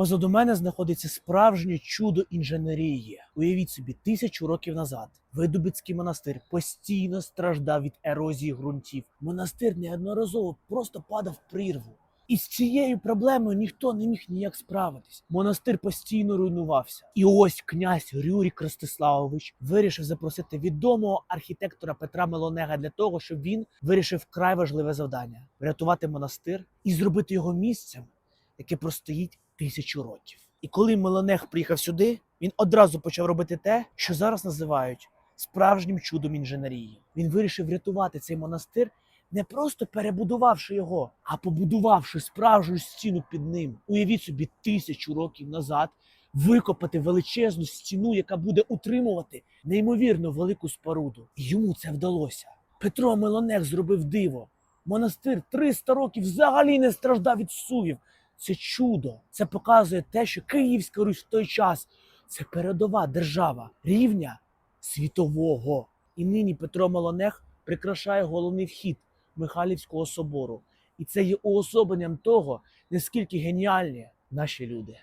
позаду мене знаходиться справжнє чудо інженерії. Уявіть собі, тисячу років назад Видубицький монастир постійно страждав від ерозії ґрунтів. Монастир неодноразово просто падав в прірву. І з цією проблемою ніхто не міг ніяк справитись. Монастир постійно руйнувався. І ось князь Рюрік Ростиславович вирішив запросити відомого архітектора Петра Мелонега для того, щоб він вирішив вкрай важливе завдання врятувати монастир і зробити його місцем, яке простоїть тисячу років. І коли Мелонег приїхав сюди, він одразу почав робити те, що зараз називають справжнім чудом інженерії. Він вирішив врятувати цей монастир не просто перебудувавши його, а побудувавши справжню стіну під ним. Уявіть собі, тисячу років назад викопати величезну стіну, яка буде утримувати неймовірно велику споруду. Йому це вдалося. Петро Мелонех зробив диво. Монастир 300 років взагалі не страждав від сувів. Це чудо. Це показує те, що Київська Русь в той час це передова держава рівня світового. І нині Петро Малонех прикрашає головний вхід Михайлівського собору. І це є уособленням того, наскільки геніальні наші люди.